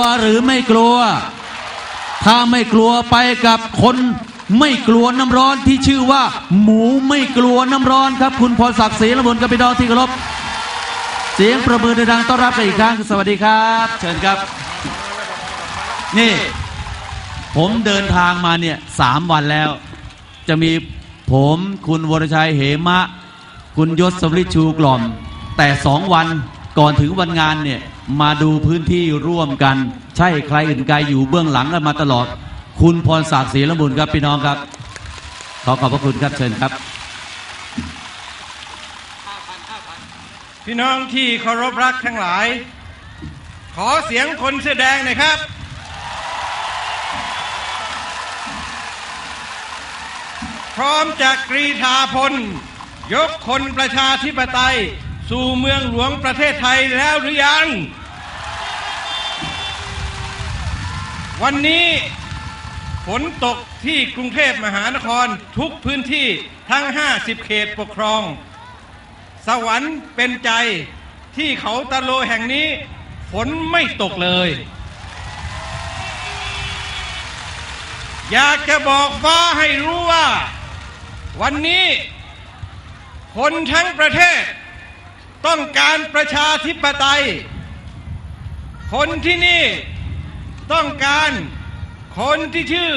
วหรือไม่กลัว ถ้าไม่กลัวไปกับคนไม่กลัวน้ำร้อนที่ชื่อว่า หมูไม่กลัวน้ำร้อนครับ คุณพรศักดิ์ศรีละมุนกับพี่น้องที่เคารพเสียงประมือดังต้อนรับกันอีกครั้งสวัสดีครับ เชิญครับ นี่ ผมเดินทางมาเนี่ยสามวันแล้ว จะมีผมคุณวรชัยเหมะ คุณยศสมฤทธิ์ชูกล่อม แต่สองวันก่อนถึงวันงานเนี่ย มาดูพื้นที่ร่วมกัน ใช่ใครอื่นไกลอยู่เบื้องหลังกันมาตลอด คุณพรศักดิ์ศรีละมุนครับพี่น้องครับ ขอขอบพระคุณครับเชิญครับ พี่น้องที่เคารพรักทั้งหลาย ขอเสียงคนเสื้อแดงหน่อยครับ พร้อมจะกรีธาพล ยกคนประชาธิปไตย สู่เมืองหลวงประเทศไทยแล้วหรือยัง วันนี้ฝนตกที่กรุงเทพมหานครทุกพื้นที่ทั้ง 50 เขตปกครอง สวรรค์เป็นใจที่เขาตะโลแห่งนี้ ฝนไม่ตกเลย อยากจะบอกฟ้าให้รู้ว่า วันนี้ คนทั้งประเทศ ต้องการประชาธิปไตย คนที่นี่ ต้องการคนที่ชื่อ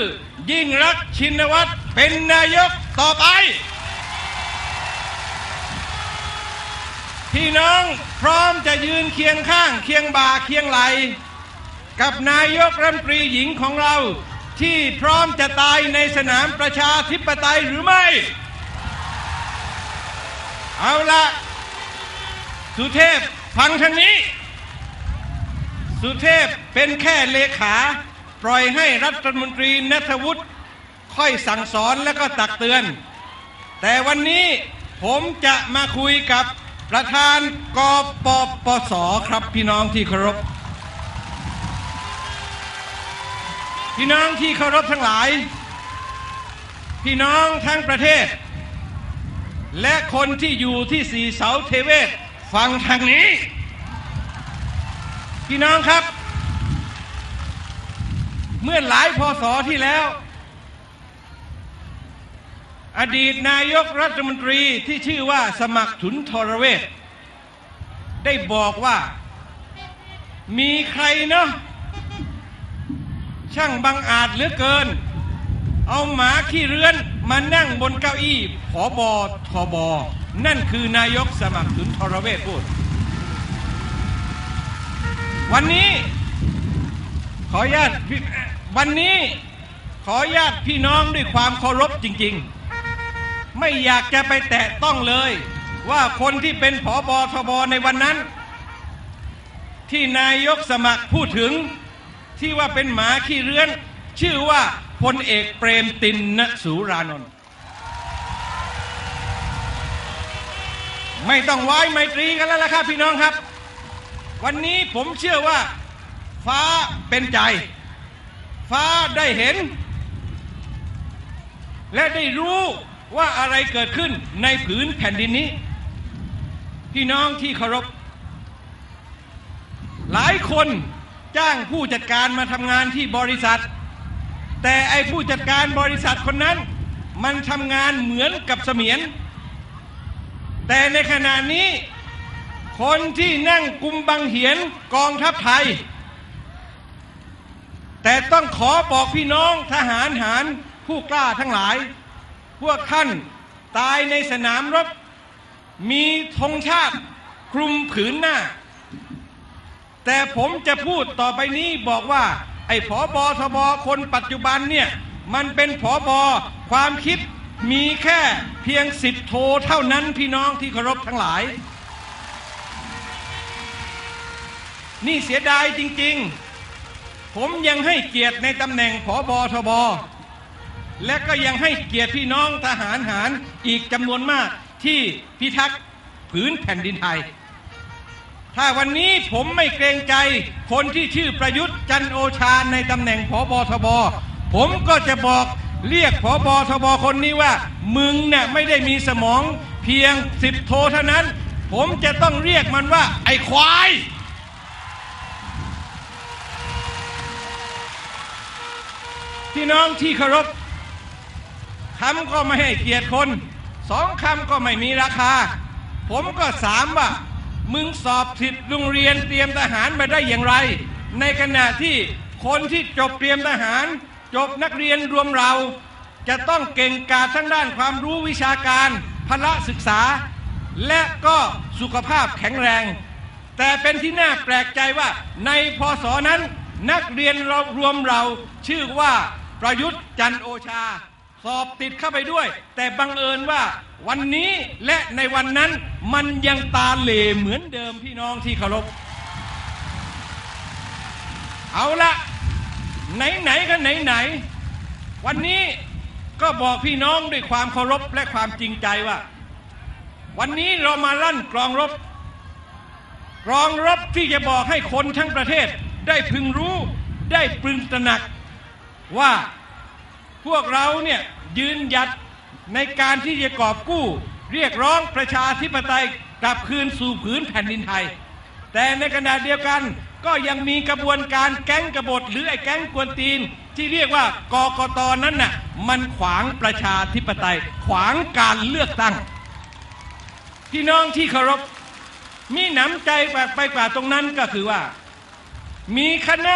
ยิ่งรักชินวัตรเป็นนายกต่อไป พี่น้องพร้อมจะยืนเคียงข้างเคียงบ่าเคียงไหล กับนายกรัฐมนตรีหญิงของเราที่พร้อมจะตายในสนามประชาธิปไตยหรือไม่ เอาละสุเทพฟังทางนี้ สุเทพเป็นแค่เลขา ปล่อยให้รัฐมนตรีนัทวุฒิค่อยสั่งสอนและก็ตักเตือน แต่วันนี้ผมจะมาคุยกับประธานกปปสครับพี่น้องที่เคารพ พี่น้องที่เคารพทั้งหลาย พี่น้องทั้งประเทศ และคนที่อยู่ที่สีเสาเทเวศฟังทางนี้ พี่น้องครับ เมื่อหลายพศที่แล้ว อดีตนายกรัฐมนตรีที่ชื่อว่าสมัครถุนทรเวชได้บอกว่า มีใครเนาะช่างบังอาจเหลือเกิน เอาหมาขี้เรือนมานั่งบนเก้าอี้ผอบอทบอนั่นคือนายกสมัครถุนทรเวชพูด วันนี้ ขออนุญาตวันนี้ขออนุญาตพี่น้องด้วยความเคารพจริง ๆ ไม่อยากจะไปแตะต้องเลย ว่าคนที่เป็นผอบอทบในวันนั้น ที่นายกสมัครพูดถึงที่ว่าเป็นหมาขี้เรือน ชื่อว่าพลเอกเปรมตินนสูรานนท์ไม่ต้องไว้ไมตรีกันแล้วล่ะครับพี่น้องครับ วันนี้ผมเชื่อว่า ฟ้าเป็นใจ ฟ้าได้เห็น และได้รู้ว่าอะไรเกิดขึ้นในผืนแผ่นดินนี้ พี่น้องที่เคารพ หลายคนจ้างผู้จัดการมาทำงานที่บริษัท แต่ไอ้ผู้จัดการบริษัทคนนั้น มันทำงานเหมือนกับเสมียน แต่ในขณะนี้ คนที่นั่งกุมบังเหียนกองทัพไทย แต่ต้องขอบอกพี่น้องทหารหารผู้กล้าทั้งหลาย พวกท่านตายในสนามรบ มีธงชาติคลุมผืนหน้า แต่ผมจะพูดต่อไปนี้บอกว่า ไอ้ผอบอทบคนปัจจุบันเนี่ย มันเป็นผอบอความคิดมีแค่เพียงสิบโทเท่านั้นพี่น้องที่เคารพทั้งหลาย นี่เสียดายจริงๆ ผมยังให้เกียรติในตำแหน่งผอบอทบ และก็ยังให้เกียรติพี่น้องทหารหารอีกจำนวนมากที่พิทักษ์ผืนแผ่นดินไทย ถ้าวันนี้ผมไม่เกรงใจคนที่ชื่อประยุทธ์จันโอชาในตำแหน่งผอบอทบ ผมก็จะบอกเรียกผอบอทบคนนี้ว่า มึงเนี่ยไม่ได้มีสมองเพียงสิบโทเท่านั้น ผมจะต้องเรียกมันว่าไอ้ควาย พี่น้องที่เคารพคำก็ไม่ให้เกียรติคนสองคำก็ไม่มีราคา ผมก็สามว่า มึงสอบติดโรงเรียนเตรียมทหารมาได้อย่างไร ในขณะที่คนที่จบเตรียมทหาร จบนักเรียนรวมเรา จะต้องเก่งกาจทั้งด้านความรู้วิชาการพละศึกษา และก็สุขภาพแข็งแรง แต่เป็นที่น่าแปลกใจว่าในพศนั้นนักเรียนเรารวมเราชื่อว่า ประยุทธ์จันโอชา สอบติดเข้าไปด้วย แต่บังเอิญว่าวันนี้และในวันนั้นมันยังตาเหล่เหมือนเดิมพี่น้องที่เคารพเอาละไหนๆก็ไหนๆวันนี้ก็บอกพี่น้องด้วยความเคารพและความจริงใจว่า วันนี้เรามาลั่นกรองรบกรองรบที่จะบอกให้คนทั้งประเทศ ได้พึงรู้ได้ปรึงตระหนัก ว่าพวกเราเนี่ยยืนหยัดในการที่จะกอบกู้ เรียกร้องประชาธิปไตยกลับคืนสู่ผืนแผ่นดินไทย แต่ในขณะเดียวกันก็ยังมีกระบวนการแก๊งกบฏหรือไอ้แก๊งกวนตีน ที่เรียกว่ากกตนั้นน่ะมันขวางประชาธิปไตย ขวางการเลือกตั้ง พี่น้องที่เคารพมีหนำใจไปกว่าตรงนั้นก็คือว่า มีคณะ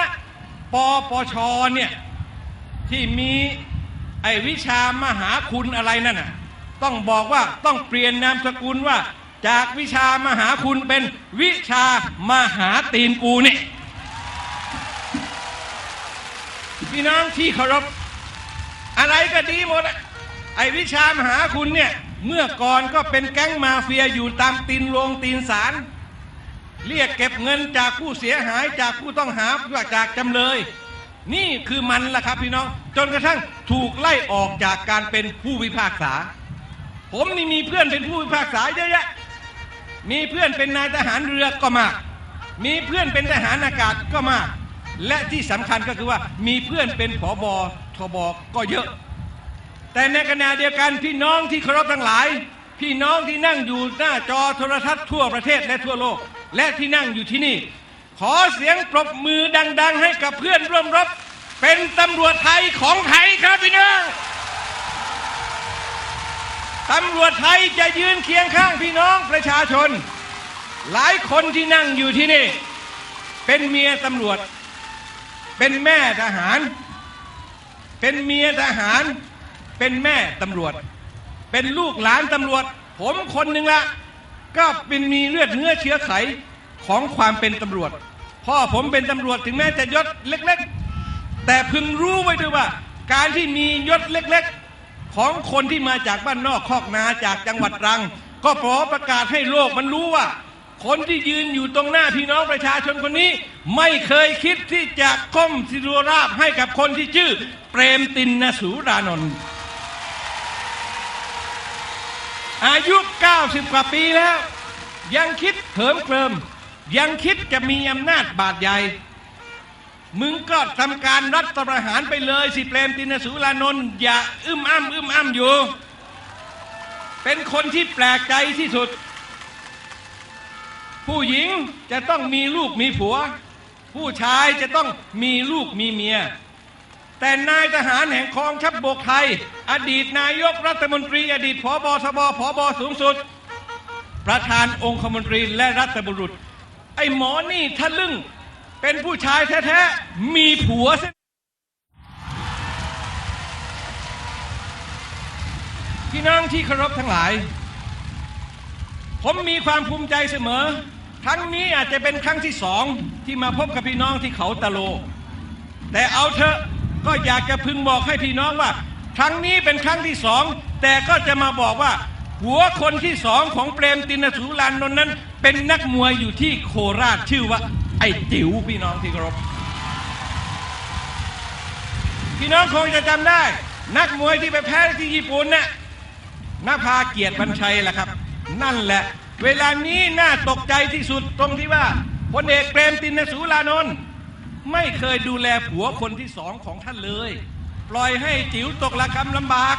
ปปชเนี่ย ที่มีไอวิชามหาคุณอะไรนั่นน่ะต้องบอกว่าต้องเปลี่ยนนามสกุลว่า จากวิชามหาคุณเป็นวิชามหาตีนปูนี่พี่น้องที่เคารพอะไรก็ดีหมดไอ้วิชามหาคุณเนี่ยเมื่อก่อนก็เป็นแก๊งมาเฟียอยู่ตามตีนโรงตีนศาลเรียกเก็บเงินจากผู้เสียหายจากผู้ต้องหาจากจำเลย นี่คือมันล่ะครับพี่น้อง จนกระทั่งถูกไล่ออกจากการเป็นผู้พิพากษา ผมนี่มีเพื่อนเป็นผู้พิพากษาเยอะแยะ มีเพื่อนเป็นนายทหารเรือก็มาก มีเพื่อนเป็นทหารอากาศก็มาก และที่สำคัญก็คือว่ามีเพื่อนเป็นผอบอทบก็เยอะ แต่ในขณะเดียวกันพี่น้องที่เคารพทั้งหลาย พี่น้องที่นั่งอยู่หน้าจอโทรทัศน์ทั่วประเทศและทั่วโลก และที่นั่งอยู่ที่นี่ ขอเสียงปรบมือดัง ๆ ให้กับเพื่อนร่วมรบ เป็นตำรวจไทยของไทยครับพี่น้องตำรวจไทยจะยืนเคียงข้างพี่น้องประชาชน หลายคนที่นั่งอยู่ที่นี่ เป็นเมียตำรวจ เป็นแม่ทหาร เป็นเมียทหาร เป็นแม่ตำรวจ เป็นลูกหลานตำรวจ ผมคนหนึ่งละ ก็เป็นมีเลือดเนื้อเชื้อไข ของความเป็นตำรวจ พ่อผมเป็นตำรวจถึงแม้จะยศเล็ก ๆ แต่พึงรู้ไว้ด้วยว่า การที่มียศเล็ก ๆ ของคนที่มาจากบ้านนอกคอกนาจากจังหวัดตรัง ก็ขอประกาศให้โลกมันรู้ว่า คนที่ยืนอยู่ตรงหน้าพี่น้องประชาชนคนนี้ ไม่เคยคิดที่จะก้มสิรราบให้กับคนที่ชื่อ เปรมตินนสูรานนท์อายุ 90 กว่าปีแล้ว ยังคิดเหิมเกริม ยังคิดจะมีอำนาจบาดใหญ่ มึงก็ทำการรัฐประหารไปเลยสิเปรมตินสุรานนท์อย่าอึมอ้ำอึมอ้ำอยู่ เป็นคนที่แปลกใจที่สุด ผู้หญิงจะต้องมีลูกมีผัว ผู้ชายจะต้องมีลูกมีเมีย แต่นายทหารแห่งกองทัพบบกไทย อดีตนายกรัฐมนตรี อดีตผบทบผบสูงสุด ประธานองคมนตรีและรัฐบุรุษ ไอ้หมอนี่ทะลึ่ง เป็นผู้ชายแท้ๆ มีผัวเสพี่น้องที่เคารพทั้งหลาย ผมมีความภูมิใจเสมอ ครั้งนี้อาจจะเป็นครั้งที่สองที่มาพบกับพี่น้องที่เขาตะโล แต่เอาเถอะก็อยากจะพึงบอกให้พี่น้องว่า ครั้งนี้เป็นครั้งที่สองแต่ก็จะมาบอกว่า หัวคนที่สองของเปรมตินสุรานนท์นั้น เป็นนักมวยอยู่ที่โคราชชื่อว่า ไอ้จิ๋วพี่น้องที่เคารพพี่น้องคงจะจำได้ นักมวยที่ไปแพ้ที่ญี่ปุ่นน่ะนภาเกียรติบัญชัยแหละครับ นั่นแหละ เวลานี้น่าตกใจที่สุดตรงที่ว่าพลเอกเปรมตินสุรานนท์ไม่เคยดูแลผัวคนที่สองของท่านเลย ปล่อยให้จิ๋วตกระกำลำบาก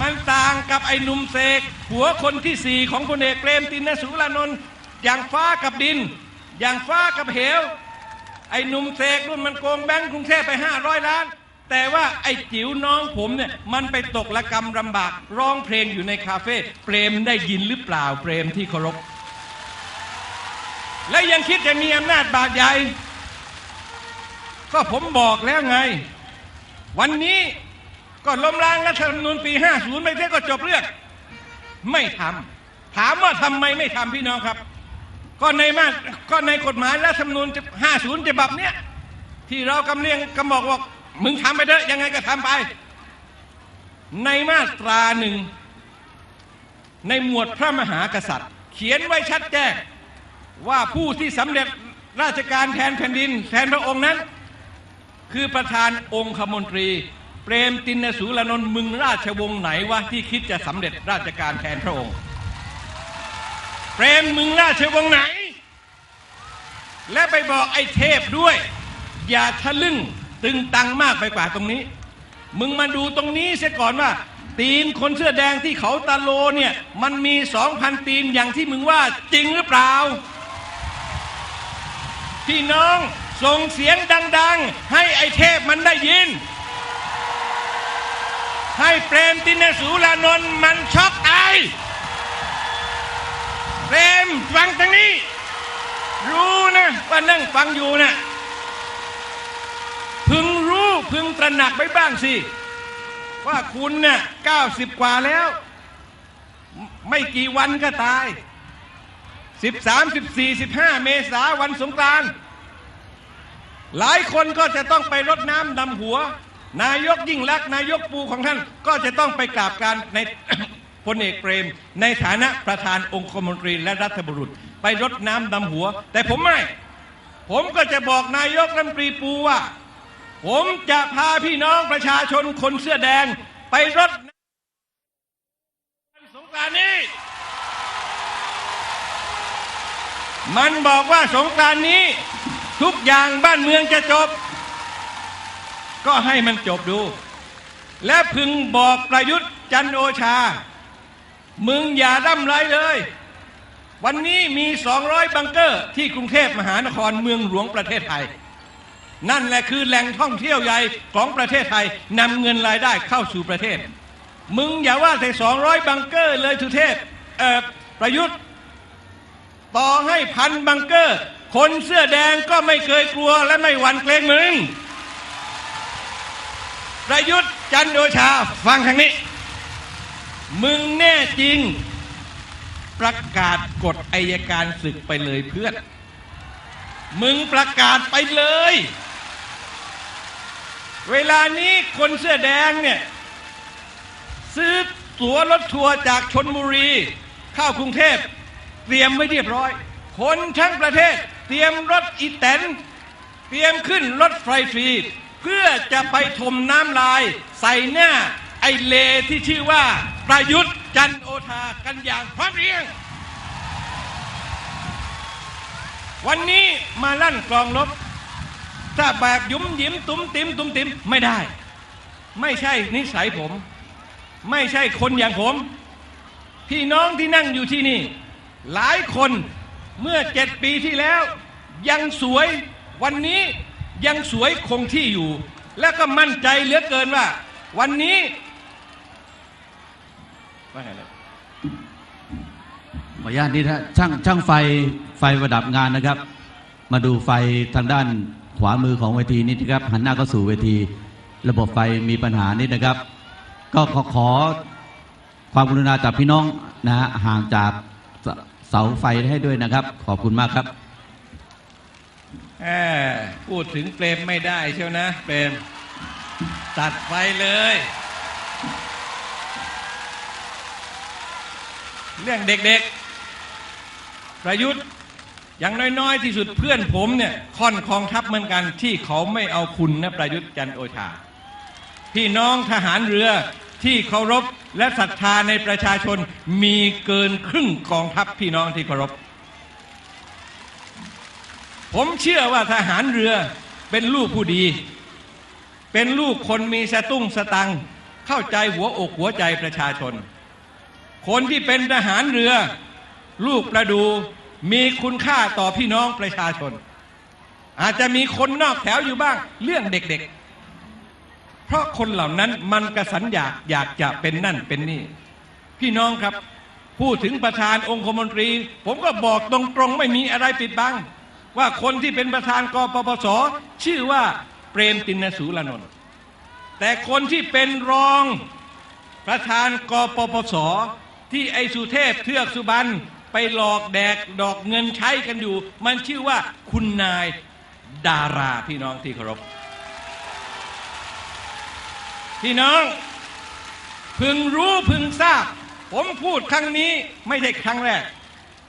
มันต่างกับไอ้หนุ่มเสกผัวคนที่สี่ของพลเอกเปรมตินสุรานนท์อย่างฟ้ากับดิน อย่างฟ้ากับเหว ไอ้หนุ่มเสกรุ่นมันโกงแบงก์กรุงเทพไปห้าร้อยล้าน แต่ว่าไอ้จิ๋วน้องผมเนี่ยมันไปตกละกรรมลำบากร้องเพลงอยู่ในคาเฟ่เปรมได้ยินหรือเปล่าเปรมที่เคารพและยังคิดจะมีอำนาจบาดใหญ่ ก็ผมบอกแล้วไง วันนี้ ก็ล้มล้างรัฐธรรมนูญปี 50 ไม่ได้ก็จบเรื่อง ไม่ทำถามว่าทำไมไม่ทำพี่น้องครับ ก็ในมาก็ในกฎหมายรัฐธรรมนูญ 50ฉบับเนี้ยที่เรากำเลียงกำบอกว่ามึงทำไปเถอะยังไงก็ทำไป ในมาตราหนึ่ง ในหมวดพระมหากษัตริย์ เขียนไว้ชัดแจ้งว่าผู้ที่สำเร็จราชการแทนแผ่นดิน แทนพระองค์นั้น คือประธานองคมนตรี เปรมตินสูรนนท์มึงราชวงศ์ไหนวะที่คิดจะสำเร็จราชการแทนพระองค์ เปรมมึงราชวงศ์ไหน และไปบอกไอ้เทพด้วย อย่าทะลึ่งตึงตังมากไปกว่าตรงนี้ มึงมาดูตรงนี้เสียก่อนว่า ตีนคนเสื้อแดงที่เขาตาโลเนี่ย มันมีสองพันตีนอย่างที่มึงว่าจริงหรือเปล่า พี่น้องส่งเสียงดัง ๆ ให้ไอ้เทพมันได้ยิน ให้เปรมตินสูรานนท์มันช็อกตายเปรมฟังทางนี้ รู้นะว่านั่งฟังอยู่นะพึงรู้พึงตระหนักไว้บ้างสิ ว่าคุณเนี่ยเก้าสิบกว่าแล้ว ไม่กี่วันก็ตายสิบสามสิบสี่สิบห้าเมษาวันสงกรานต์หลายคนก็จะต้องไปรดน้ำดำหัว นายกยิ่งลักษณ์นายกปูของท่านก็จะต้องไปกราบการใน พลเอกเปรม ในฐานะประธานองคมนตรีและรัฐบุรุษ ไปรดน้ำดำหัว แต่ผมไม่ ผมก็จะบอกนายกรัฐมนตรีปูว่า ผมจะพาพี่น้องประชาชนคนเสื้อแดง ไปรดน้ำสงกรานนี้ มันบอกว่าสงกรานนี้ ทุกอย่างบ้านเมืองจะจบ ก็ให้มันจบดู และพึงบอกประยุทธ์จันโอชา มึงอย่าร่ำไรเลย วันนี้มี 200 บังเกอร์ ที่กรุงเทพมหานครเมืองหลวงประเทศไทย นั่นแหละคือแหล่งท่องเที่ยวใหญ่ของประเทศไทยนำเงินรายได้เข้าสู่ประเทศ มึงอย่าว่าแต่200 บังเกอร์เลยทุเทพเออประยุทธ์ต่อให้พันบังเกอร์ คนเสื้อแดงก็ไม่เคยกลัวและไม่หวั่นเกรงมึง ประยุทธ์จันทร์โอชาฟังทางนี้ มึงแน่จริง ประกาศกฎอายการศึกไปเลยเพื่อน มึงประกาศไปเลย เวลานี้คนเสื้อแดงเนี่ย ซื้อตั๋วรถทัวร์จากชนบุรี เข้ากรุงเทพเตรียมไว้เรียบร้อย คนทั้งประเทศ เตรียมรถอีแตน เตรียมขึ้นรถไฟฟรี พื่อจะไปถมน้ำลาย ใส่หน้าไอเลที่ชื่อว่าประยุทธ์จันโอชากันอย่างพร้อมเรียง วันนี้มาลั่นกลองลบ ถ้าแบบยุ้มยิ้มตุ้มติมตุ้มติมไม่ได้ ไม่ใช่นิสัยผม ไม่ใช่คนอย่างผม พี่น้องที่นั่งอยู่ที่นี่ หลายคนเมื่อเจ็ดปีที่แล้ว ยังสวยวันนี้ ยังสวยคงที่อยู่ และก็มั่นใจเหลือเกินว่า วันนี้ว่าไงนะขออนุญาตนี่ถ้าช่างช่างไฟไฟประดับงานนะครับ มาดูไฟทางด้านขวามือของเวทีนิดนะครับ หันหน้าเข้าสู่เวที ระบบไฟมีปัญหานิดนะครับ ก็ขอขอความกรุณาจากพี่น้องนะฮะห่างจากเสาไฟให้ด้วยนะครับ ขอบคุณมากครับ พูดถึงเปรมไม่ได้เชียวนะเปรมตัดไฟเลย เรื่องเด็กๆ ประยุทธ์อย่างน้อยๆ ที่สุดเพื่อนผมเนี่ยค่อนกองทัพเหมือนกันที่เขาไม่เอาคุณนะประยุทธ์จันโอชา พี่น้องทหารเรือที่เคารพและศรัทธาในประชาชนมีเกินครึ่งกองทัพพี่น้องที่เคารพ ผมเชื่อว่าทหารเรือเป็นลูกผู้ดี เป็นลูกคนมีสตุ้งสตัง เข้าใจหัวอกหัวใจประชาชน คนที่เป็นทหารเรือ ลูกประดูมีคุณค่าต่อพี่น้องประชาชน อาจจะมีคนนอกแถวอยู่บ้างเรื่องเด็กๆ เพราะคนเหล่านั้นมันกระสันอยากอยากจะเป็นนั่นเป็นนี่ พี่น้องครับ พูดถึงประธานองคมนตรี ผมก็บอกตรงๆ ไม่มีอะไรปิดบัง ว่าคนที่เป็นประธานกปปส ชื่อว่าเปรมตินสูรานนท์แต่คนที่เป็นรองประธานกปปส ที่ไอสุเทพเทือกสุบรรณไปหลอกแดกดอกเงินใช้กันอยู่ มันชื่อว่าคุณนายดาราพี่น้องที่เคารพพี่น้อง พึงรู้พึงทราบ ผมพูดครั้งนี้ไม่ใช่ครั้งแรก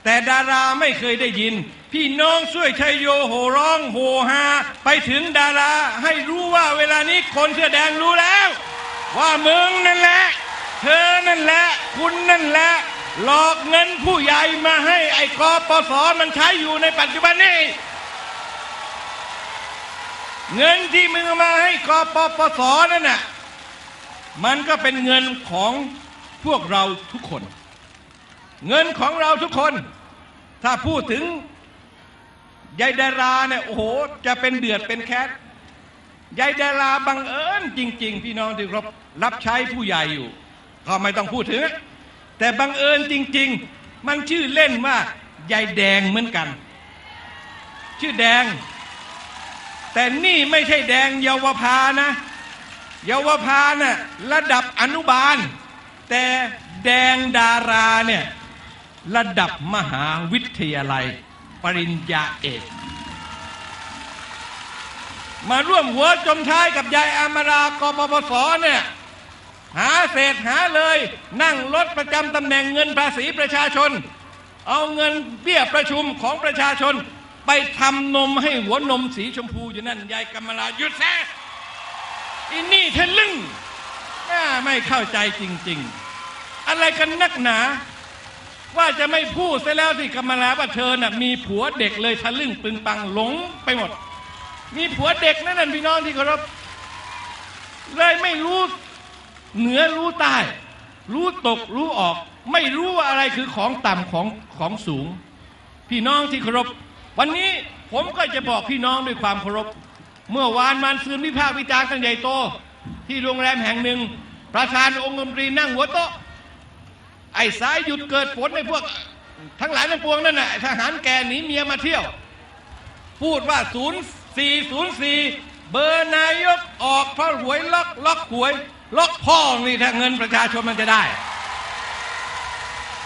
แต่ดาราไม่เคยได้ยิน พี่น้องช่วยชัยโยโห่ร้องโหฮาไปถึงดาราให้รู้ว่าเวลานี้คนเสื้อแดงรู้แล้ว ว่ามึงนั่นแหละ เธอนั่นแหละ คุณนั่นแหละ หลอกเงินผู้ใหญ่มาให้ไอ้กปสมันใช้อยู่ในปัจจุบันนี้เงินที่มึงเอามาให้กปปสนั่นน่ะมันก็เป็นเงินของพวกเราทุกคน เงินของเราทุกคน ถ้าพูดถึงยายดาราเนี่ยโอ้โห จะเป็นเดือดเป็นแคสยายดาราบังเอิญจริง ๆ พี่น้องที่ครับรับใช้ผู้ใหญ่อยู่ ก็ไม่ต้องพูดถึง แต่บังเอิญจริง ๆ มันชื่อเล่นว่ายายแดงเหมือนกัน ชื่อแดง แต่นี่ไม่ใช่แดงเยาวภานะเยาวภาน่ะระดับอนุบาล แต่แดงดาราเนี่ย ระดับมหาวิทยาลัย ปริญญาเอก มาร่วมหัวจมท้ายกับยายอามรากปปสเนี่ยหาเศษหาเลยนั่งรถประจำตำแหน่งเงินภาษีประชาชน เอาเงินเบี้ยประชุมของประชาชน ไปทำนมให้หัวนมสีชมพูอยู่นั่นยายกำมลาหยุดแท้อินนี่ทะลึ่งไม่เข้าใจจริง ๆ อะไรกันนักหนา ว่าจะไม่พูดซะแล้วที่กำมลาว่าเธอน่ะมีผัวเด็กเลยทะลึ่งปึงปังหลงไปหมด มีผัวเด็กนั่นน่ะพี่น้องที่เคารพเลยไม่รู้เหนือรู้ใต้ รู้ตกรู้ออก ไม่รู้ว่าอะไรคือของต่ำของของสูง พี่น้องที่เคารพวันนี้ผมก็จะบอกพี่น้องด้วยความเคารพเมื่อวานมันซืนวิพากษ์วิจารณ์กันใหญ่โต ที่โรงแรมแห่งหนึ่ง ประธานองค์กรตรีนั่งหัวโต๊ะ ไอ้สายหยุดเกิดฝนในพวก ทั้งหลายทั้งปวงนั่นน่ะทหารแกหนีเมียมาเที่ยว พูดว่า0404 เบอร์นายกออกเพราะหวยล็อกล็อกหวย ล็อกพ่อนี่ถ้าเงินประชาชนมันจะได้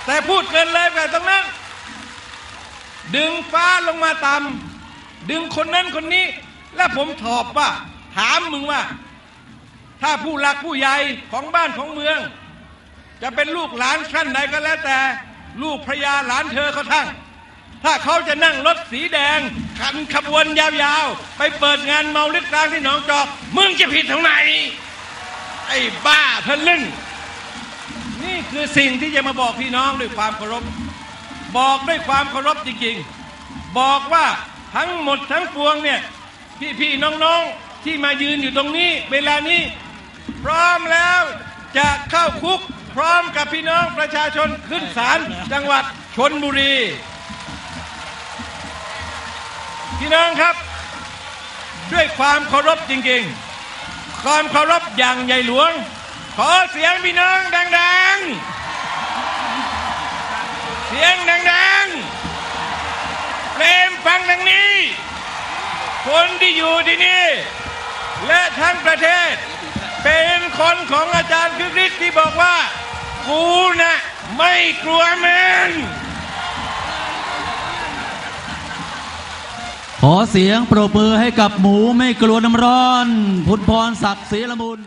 แต่พูดเกินเลยแบบตรงนั้น ดึงฟ้าลงมาต่ำดึงคนนั้นคนนี้ และผมตอบว่า ถามมึงว่า ถ้าผู้หลักผู้ใหญ่ของบ้านของเมือง จะเป็นลูกหลานท่านใดก็แล้วแต่ ลูกพระยาหลานเธอเขาทั้งถ้าเขาจะนั่งรถสีแดงขันขบวนยาวๆ ไปเปิดงานเมาลึกกลางที่หนองจอกมึงจะผิดตรงไหน ไอ้บ้าทะลึ่ง นี่คือสิ่งที่จะมาบอกพี่น้องด้วยความเคารพ บอกด้วยความเคารพจริงๆ บอกว่าทั้งหมดทั้งปวงเนี่ย พี่ๆน้องๆที่มายืนอยู่ตรงนี้ เวลานี้ พร้อมแล้วจะเข้าคุก พร้อมกับพี่น้องประชาชนขึ้นศาลจังหวัดชนบุรี พี่น้องครับ ด้วยความเคารพจริงๆ ความเคารพอย่างใหญ่หลวง ขอเสียงพี่น้องดังๆ เสียงดังๆเพลงฟังดังนี้ คนที่อยู่ที่นี่ และทั้งประเทศ เป็นคนของอาจารย์คริสต์ที่บอกว่า กูน่ะไม่กลัวมันขอเสียงปรบมือให้กับหมูไม่กลัวน้ำร้อน พุทธพรศักดิ์ศรีละมุน